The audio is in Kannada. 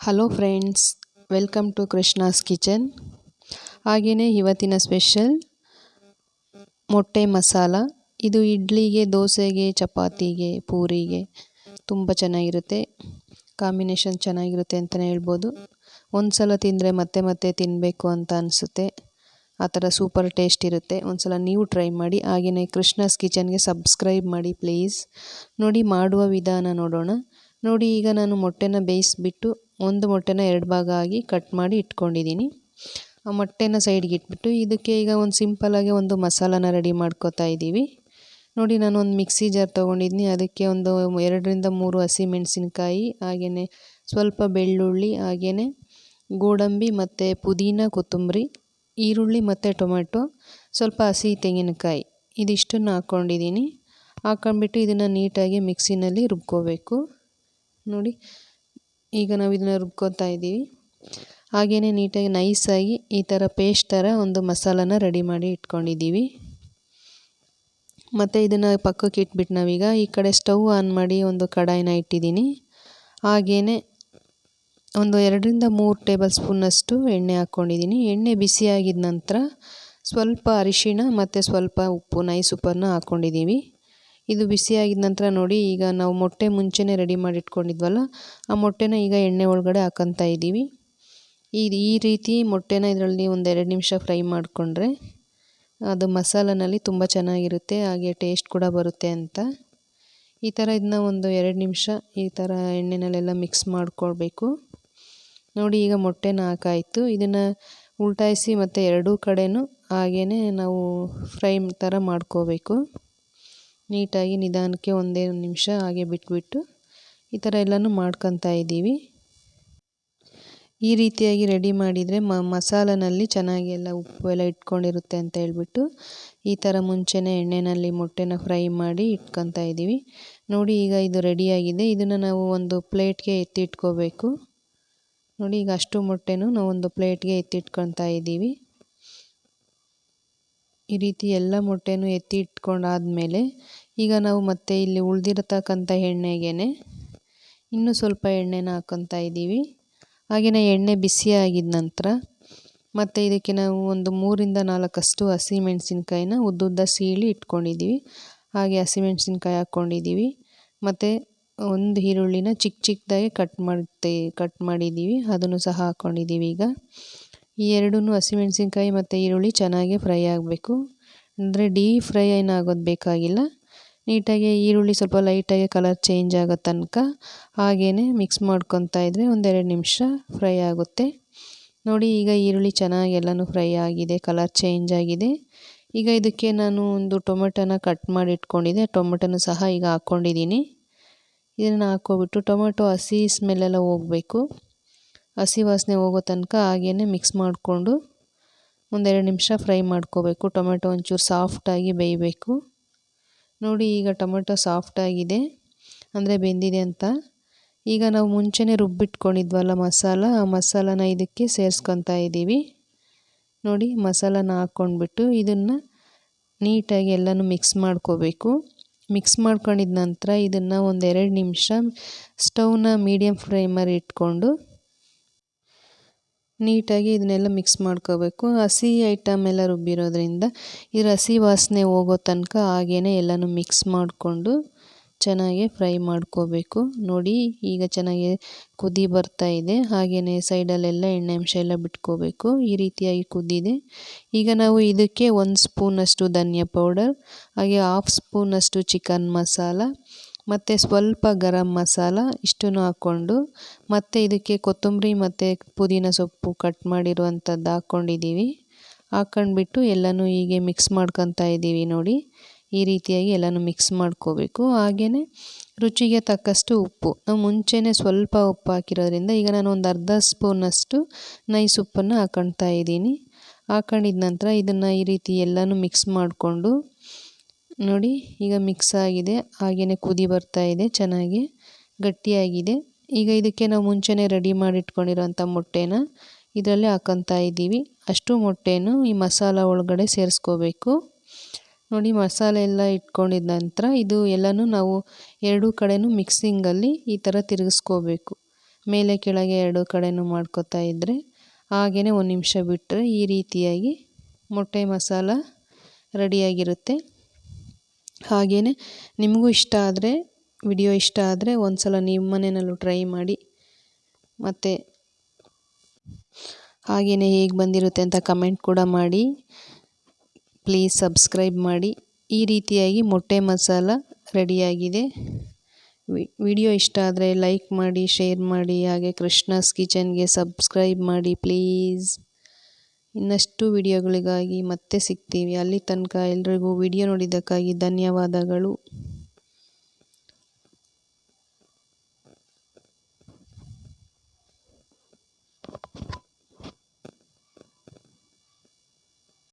Hello friends welcome to Krishna's kitchen ಹಾಗೆಯೇ ಇವತ್ತಿನ ಸ್ಪೆಷಲ್ ಮೊಟ್ಟೆ ಮಸಾಲ. ಇದು ಇಡ್ಲಿಗೆ, ದೋಸೆಗೆ, ಚಪಾತಿಗೆ, ಪೂರಿಗೆ ತುಂಬ ಚೆನ್ನಾಗಿರುತ್ತೆ. ಕಾಂಬಿನೇಷನ್ ಚೆನ್ನಾಗಿರುತ್ತೆ ಅಂತಲೇ ಹೇಳ್ಬೋದು. ಒಂದು ಸಲ ತಿಂದರೆ ಮತ್ತೆ ಮತ್ತೆ ತಿನ್ನಬೇಕು ಅಂತ ಅನಿಸುತ್ತೆ. ಆ ಥರ ಸೂಪರ್ ಟೇಸ್ಟ್ ಇರುತ್ತೆ. ಒಂದು ಸಲ ನೀವು ಟ್ರೈ ಮಾಡಿ. ಹಾಗೆಯೇ ಕೃಷ್ಣಾಸ್ ಕಿಚನ್ಗೆ ಸಬ್ಸ್ಕ್ರೈಬ್ ಮಾಡಿ ಪ್ಲೀಸ್ ನೋಡಿ ಮಾಡುವ ವಿಧಾನ ನೋಡೋಣ. ನೋಡಿ ಈಗ ನಾನು ಮೊಟ್ಟೆನ ಬೇಯಿಸ್ಬಿಟ್ಟು ಒಂದು ಮೊಟ್ಟೆನ ಎರಡು ಭಾಗ ಆಗಿ ಕಟ್ ಮಾಡಿ ಇಟ್ಕೊಂಡಿದ್ದೀನಿ. ಆ ಮೊಟ್ಟೆನ ಸೈಡ್ಗೆ ಇಟ್ಬಿಟ್ಟು ಇದಕ್ಕೆ ಈಗ ಒಂದು ಸಿಂಪಲಾಗಿ ಒಂದು ಮಸಾಲಾನ ರೆಡಿ ಮಾಡ್ಕೋತಾ ಇದ್ದೀವಿ. ನೋಡಿ ನಾನು ಒಂದು ಮಿಕ್ಸಿ ಜಾರ್ ತೊಗೊಂಡಿದ್ದೀನಿ. ಅದಕ್ಕೆ ಒಂದು ಎರಡರಿಂದ ಮೂರು ಹಸಿ ಮೆಣಸಿನ್ಕಾಯಿ ಹಾಗೆಯೇ ಸ್ವಲ್ಪ ಬೆಳ್ಳುಳ್ಳಿ ಹಾಗೆಯೇ ಗೋಡಂಬಿ ಮತ್ತು ಪುದೀನ, ಕೊತ್ತಂಬರಿ, ಈರುಳ್ಳಿ ಮತ್ತು ಟೊಮೆಟೊ ಸ್ವಲ್ಪ ಹಸಿ ತೆಂಗಿನಕಾಯಿ ಇದಿಷ್ಟನ್ನು ಹಾಕ್ಕೊಂಡಿದ್ದೀನಿ ಹಾಕ್ಕೊಂಡ್ಬಿಟ್ಟು ಇದನ್ನು ನೀಟಾಗಿ ಮಿಕ್ಸಿನಲ್ಲಿ ರುಬ್ಕೋಬೇಕು. ನೋಡಿ ಈಗ ನಾವು ಇದನ್ನು ರುಬ್ಕೊತಾ ಇದ್ದೀವಿ. ಹಾಗೆಯೇ ನೀಟಾಗಿ ನೈಸಾಗಿ ಈ ಥರ ಪೇಸ್ಟ್ ಥರ ಒಂದು ಮಸಾಲಾನ ರೆಡಿ ಮಾಡಿ ಇಟ್ಕೊಂಡಿದ್ದೀವಿ. ಮತ್ತು ಇದನ್ನು ಪಕ್ಕಕ್ಕೆ ಇಟ್ಬಿಟ್ಟು ನಾವೀಗ ಈ ಕಡೆ ಸ್ಟವ್ ಆನ್ ಮಾಡಿ ಒಂದು ಕಡಾಯಿನ ಇಟ್ಟಿದ್ದೀನಿ. ಹಾಗೆಯೇ ಒಂದು ಎರಡರಿಂದ ಮೂರು ಟೇಬಲ್ ಸ್ಪೂನಷ್ಟು ಎಣ್ಣೆ ಹಾಕ್ಕೊಂಡಿದ್ದೀನಿ. ಎಣ್ಣೆ ಬಿಸಿಯಾಗಿದ ನಂತರ ಸ್ವಲ್ಪ ಅರಿಶಿಣ ಮತ್ತು ಸ್ವಲ್ಪ ಉಪ್ಪು, ನೈಸ್ ಉಪ್ಪನ್ನು ಹಾಕ್ಕೊಂಡಿದ್ದೀವಿ ಇದು ಬಿಸಿಯಾಗಿದ ನಂತರ ನೋಡಿ, ಈಗ ನಾವು ಮೊಟ್ಟೆ ಮುಂಚೆನೇ ರೆಡಿ ಮಾಡಿ ಇಟ್ಕೊಂಡಿದ್ವಲ್ಲ ಆ ಮೊಟ್ಟೆನ ಈಗ ಎಣ್ಣೆ ಒಳಗಡೆ ಹಾಕೊತಾ ಇದ್ದೀವಿ. ಈ ಈ ರೀತಿ ಮೊಟ್ಟೆನ ಇದರಲ್ಲಿ ಒಂದು ಎರಡು ನಿಮಿಷ ಫ್ರೈ ಮಾಡಿಕೊಂಡ್ರೆ ಅದು ಮಸಾಲನಲ್ಲಿ ತುಂಬ ಚೆನ್ನಾಗಿರುತ್ತೆ, ಹಾಗೆ ಟೇಸ್ಟ್ ಕೂಡ ಬರುತ್ತೆ ಅಂತ. ಈ ಥರ ಇದನ್ನ ಒಂದು ಎರಡು ನಿಮಿಷ ಈ ಥರ ಎಣ್ಣೆನಲ್ಲೆಲ್ಲ ಮಿಕ್ಸ್ ಮಾಡಿಕೊಳ್ಬೇಕು. ನೋಡಿ, ಈಗ ಮೊಟ್ಟೆನ ಹಾಕಾಯಿತು. ಇದನ್ನು ಉಲ್ಟಾಯಿಸಿ ಮತ್ತು ಎರಡೂ ಕಡೆನೂ ಹಾಗೆಯೇ ನಾವು ಫ್ರೈ ಥರ ಮಾಡ್ಕೋಬೇಕು. ನೀಟಾಗಿ ನಿಧಾನಕ್ಕೆ ಒಂದೇ ನಿಮಿಷ ಹಾಗೆ ಬಿಟ್ಬಿಟ್ಟು ಈ ಥರ ಎಲ್ಲನೂ ಮಾಡ್ಕೊತಾ ಇದ್ದೀವಿ. ಈ ರೀತಿಯಾಗಿ ರೆಡಿ ಮಾಡಿದರೆ ಮ ಮಸಾಲನಲ್ಲಿ ಚೆನ್ನಾಗಿ ಎಲ್ಲ ಉಪ್ಪು ಎಲ್ಲ ಇಟ್ಕೊಂಡಿರುತ್ತೆ ಅಂತ ಹೇಳ್ಬಿಟ್ಟು ಈ ಥರ ಮುಂಚೆನೇ ಎಣ್ಣೆಯಲ್ಲಿ ಮೊಟ್ಟೆನ ಫ್ರೈ ಮಾಡಿ ಇಟ್ಕೊತಾ ಇದ್ದೀವಿ. ನೋಡಿ ಈಗ ಇದು ರೆಡಿಯಾಗಿದೆ ಇದನ್ನು ನಾವು ಒಂದು ಪ್ಲೇಟ್ಗೆ ಎತ್ತಿಟ್ಕೋಬೇಕು. ನೋಡಿ ಈಗ ಅಷ್ಟು ಮೊಟ್ಟೆನೂ ನಾವು ಒಂದು ಪ್ಲೇಟ್ಗೆ ಎತ್ತಿಟ್ಕೊತಾ ಇದ್ದೀವಿ. ಈ ರೀತಿ ಎಲ್ಲ ಮೊಟ್ಟೆನೂ ಎತ್ತಿ ಇಟ್ಕೊಂಡಾದಮೇಲೆ ಈಗ ನಾವು ಮತ್ತೆ ಇಲ್ಲಿ ಉಳಿದಿರತಕ್ಕಂಥ ಎಣ್ಣೆಗೇನೆ ಇನ್ನೂ ಸ್ವಲ್ಪ ಎಣ್ಣೆನ ಹಾಕ್ಕೊತಾ ಇದ್ದೀವಿ. ಹಾಗೆಯೇ ಎಣ್ಣೆ ಬಿಸಿ ಆಗಿದ ನಂತರ ಮತ್ತು ಇದಕ್ಕೆ ನಾವು ಒಂದು ಮೂರಿಂದ ನಾಲ್ಕಷ್ಟು ಹಸಿಮೆಣಸಿನ್ಕಾಯಿನ ಉದ್ದುದ್ದ ಸೀಳಿ ಇಟ್ಕೊಂಡಿದ್ದೀವಿ. ಹಾಗೆ ಹಸಿಮೆಣ್ಸಿನ್ಕಾಯಿ ಹಾಕ್ಕೊಂಡಿದ್ದೀವಿ. ಮತ್ತು ಒಂದು ಈರುಳ್ಳಿನ ಚಿಕ್ಕ ಚಿಕ್ಕದಾಗಿ ಕಟ್ ಮಾಡ್ತೇ, ಕಟ್ ಮಾಡಿದ್ದೀವಿ. ಅದನ್ನು ಸಹ ಹಾಕ್ಕೊಂಡಿದ್ದೀವಿ ಈಗ. ಈ ಎರಡೂ ಹಸಿಮೆಣಸಿನ್ಕಾಯಿ ಮತ್ತು ಈರುಳ್ಳಿ ಚೆನ್ನಾಗಿ ಫ್ರೈ ಆಗಬೇಕು. ಅಂದರೆ ಡೀಪ್ ಫ್ರೈ ಏನಾಗೋದು ಬೇಕಾಗಿಲ್ಲ. ನೀಟಾಗಿ ಈರುಳ್ಳಿ ಸ್ವಲ್ಪ ಲೈಟಾಗಿ ಕಲರ್ ಚೇಂಜ್ ಆಗೋ ತನಕ ಹಾಗೇ ಮಿಕ್ಸ್ ಮಾಡ್ಕೊತಾ ಇದ್ದರೆ ಒಂದೆರಡು ನಿಮಿಷ ಫ್ರೈ ಆಗುತ್ತೆ. ನೋಡಿ ಈಗ ಈರುಳ್ಳಿ ಚೆನ್ನಾಗಿ ಎಲ್ಲನೂ ಫ್ರೈ ಆಗಿದೆ ಕಲರ್ ಚೇಂಜ್ ಆಗಿದೆ. ಈಗ ಇದಕ್ಕೆ ನಾನು ಒಂದು ಟೊಮೆಟೊನ ಕಟ್ ಮಾಡಿ ಇಟ್ಕೊಂಡಿದ್ದೆ. ಟೊಮೆಟೊನ ಸಹ ಈಗ ಹಾಕ್ಕೊಂಡಿದ್ದೀನಿ ಇದನ್ನು ಹಾಕ್ಕೊಬಿಟ್ಟು ಟೊಮೆಟೊ ಹಸಿ ಸ್ಮೆಲ್ಲೆಲ್ಲ ಹೋಗಬೇಕು. ಹಸಿ ವಾಸನೆ ಹೋಗೋ ತನಕ ಹಾಗೇ ಮಿಕ್ಸ್ ಮಾಡಿಕೊಂಡು ಒಂದೆರಡು ನಿಮಿಷ ಫ್ರೈ ಮಾಡ್ಕೋಬೇಕು. ಟೊಮೆಟೊ ಒಂಚೂರು ಸಾಫ್ಟಾಗಿ ಬೇಯಬೇಕು. ನೋಡಿ ಈಗ ಟೊಮೆಟೊ ಸಾಫ್ಟಾಗಿದೆ ಅಂದರೆ ಬೆಂದಿದೆ ಅಂತ. ಈಗ ನಾವು ಮುಂಚೆನೇ ರುಬ್ಬಿಟ್ಕೊಂಡಿದ್ವಲ್ಲ ಮಸಾಲ, ಆ ಮಸಾಲಾನ ಇದಕ್ಕೆ ಸೇರಿಸ್ಕೊತಾ ಇದ್ದೀವಿ. ನೋಡಿ ಮಸಾಲಾನ ಹಾಕ್ಕೊಂಡ್ಬಿಟ್ಟು ಇದನ್ನು ನೀಟಾಗಿ ಎಲ್ಲನೂ ಮಿಕ್ಸ್ ಮಾಡ್ಕೋಬೇಕು. ಮಿಕ್ಸ್ ಮಾಡ್ಕೊಂಡಿದ ನಂತರ ಇದನ್ನು ಒಂದೆರಡು ನಿಮಿಷ ಸ್ಟವ್ನ ಮೀಡಿಯಮ್ ಫ್ಲೇಮಲ್ಲಿ ಇಟ್ಕೊಂಡು ನೀಟಾಗಿ ಇದನ್ನೆಲ್ಲ ಮಿಕ್ಸ್ ಮಾಡ್ಕೋಬೇಕು. ಹಸಿ ಐಟಮ್ ಎಲ್ಲ ರುಬ್ಬಿರೋದ್ರಿಂದ ಇದ್ರ ಹಸಿ ವಾಸನೆ ಹೋಗೋ ತನಕ ಹಾಗೇ ಎಲ್ಲನೂ ಮಿಕ್ಸ್ ಮಾಡಿಕೊಂಡು ಚೆನ್ನಾಗಿ ಫ್ರೈ ಮಾಡ್ಕೋಬೇಕು. ನೋಡಿ, ಈಗ ಚೆನ್ನಾಗಿ ಕುದಿ ಬರ್ತಾ ಇದೆ. ಹಾಗೆಯೇ ಸೈಡಲ್ಲೆಲ್ಲ ಎಣ್ಣೆ ಅಂಶ ಎಲ್ಲ ಬಿಟ್ಕೋಬೇಕು. ಈ ರೀತಿಯಾಗಿ ಕುದ್ದಿದೆ ಈಗ ನಾವು ಇದಕ್ಕೆ ಒಂದು ಸ್ಪೂನಷ್ಟು ಧನಿಯಾ ಪೌಡರ್ ಹಾಗೆ ಹಾಫ್ ಸ್ಪೂನಷ್ಟು ಚಿಕನ್ ಮಸಾಲ ಮತ್ತು ಸ್ವಲ್ಪ ಗರಂ ಮಸಾಲ ಇಷ್ಟನ್ನು ಹಾಕ್ಕೊಂಡು ಮತ್ತು ಇದಕ್ಕೆ ಕೊತ್ತಂಬರಿ ಮತ್ತು ಪುದೀನ ಸೊಪ್ಪು ಕಟ್ ಮಾಡಿರುವಂಥದ್ದು ಹಾಕ್ಕೊಂಡಿದ್ದೀವಿ. ಹಾಕ್ಕೊಂಡ್ಬಿಟ್ಟು ಎಲ್ಲನೂ ಹೀಗೆ ಮಿಕ್ಸ್ ಮಾಡ್ಕೊತಾ ಇದ್ದೀವಿ ನೋಡಿ. ಈ ರೀತಿಯಾಗಿ ಎಲ್ಲನೂ ಮಿಕ್ಸ್ ಮಾಡ್ಕೋಬೇಕು. ಹಾಗೆಯೇ ರುಚಿಗೆ ತಕ್ಕಷ್ಟು ಉಪ್ಪು. ನಾವು ಮುಂಚೆನೇ ಸ್ವಲ್ಪ ಉಪ್ಪು ಹಾಕಿರೋದ್ರಿಂದ ಈಗ ನಾನು ಒಂದು ಅರ್ಧ ಸ್ಪೂನಷ್ಟು ನೈಸ್ ಉಪ್ಪನ್ನು ಹಾಕ್ಕೊಳ್ತಾ ಇದ್ದೀನಿ. ಹಾಕೊಂಡಿದ ನಂತರ ಇದನ್ನು ಈ ರೀತಿ ಎಲ್ಲನೂ ಮಿಕ್ಸ್ ಮಾಡಿಕೊಂಡು ನೋಡಿ, ಈಗ ಮಿಕ್ಸ್ ಆಗಿದೆ. ಹಾಗೆಯೇ ಕುದಿ ಬರ್ತಾ ಇದೆ, ಚೆನ್ನಾಗಿ ಗಟ್ಟಿಯಾಗಿದೆ. ಈಗ ಇದಕ್ಕೆ ನಾವು ಮುಂಚೆನೇ ರೆಡಿ ಮಾಡಿ ಇಟ್ಕೊಂಡಿರೋಂಥ ಮೊಟ್ಟೆನ ಇದರಲ್ಲಿ ಹಾಕೊತಾ ಇದ್ದೀವಿ. ಅಷ್ಟು ಮೊಟ್ಟೆನೂ ಈ ಮಸಾಲ ಒಳಗಡೆ ಸೇರಿಸ್ಕೋಬೇಕು. ನೋಡಿ, ಮಸಾಲೆ ಎಲ್ಲ ಇಟ್ಕೊಂಡಿದ ನಂತರ ಇದು ಎಲ್ಲನೂ ನಾವು ಎರಡೂ ಕಡೆನೂ ಮಿಕ್ಸಿಂಗಲ್ಲಿ ಈ ಥರ ತಿರುಗಿಸ್ಕೋಬೇಕು. ಮೇಲೆ ಕೆಳಗೆ ಎರಡು ಕಡೆನೂ ಮಾಡ್ಕೊತಾ ಇದ್ದರೆ ಹಾಗೆಯೇ ಒಂದು ನಿಮಿಷ ಬಿಟ್ಟರೆ ಈ ರೀತಿಯಾಗಿ ಮೊಟ್ಟೆ ಮಸಾಲ ರೆಡಿಯಾಗಿರುತ್ತೆ ಹಾಗೆಯೇ ನಿಮಗೂ ಇಷ್ಟ ಆದರೆ, ವಿಡಿಯೋ ಇಷ್ಟ ಆದರೆ ಒಂದು ಸಲ ನಿಮ್ಮ ಮನೆಯಲ್ಲೂ ಟ್ರೈ ಮಾಡಿ. ಮತ್ತು ಹಾಗೆಯೇ ಹೇಗೆ ಬಂದಿರುತ್ತೆ ಅಂತ ಕಮೆಂಟ್ ಕೂಡ ಮಾಡಿ. ಪ್ಲೀಸ್ ಸಬ್ಸ್ಕ್ರೈಬ್ ಮಾಡಿ. ಈ ರೀತಿಯಾಗಿ ಮೊಟ್ಟೆ ಮಸಾಲ ರೆಡಿಯಾಗಿದೆ. ವಿಡಿಯೋ ಇಷ್ಟ ಆದರೆ ಲೈಕ್ ಮಾಡಿ ಶೇರ್ ಮಾಡಿ, ಹಾಗೆ ಕೃಷ್ಣಸ್ ಕಿಚನ್ಗೆ ಸಬ್ಸ್ಕ್ರೈಬ್ ಮಾಡಿ ಪ್ಲೀಸ್ ಇನ್ನಷ್ಟು ವಿಡಿಯೋಗಳಿಗಾಗಿ ಮತ್ತೆ ಸಿಗ್ತೀವಿ. ಅಲ್ಲಿ ತನಕ ಎಲ್ರಿಗೂ ವಿಡಿಯೋ ನೋಡಿದ್ದಕ್ಕಾಗಿ ಧನ್ಯವಾದಗಳು.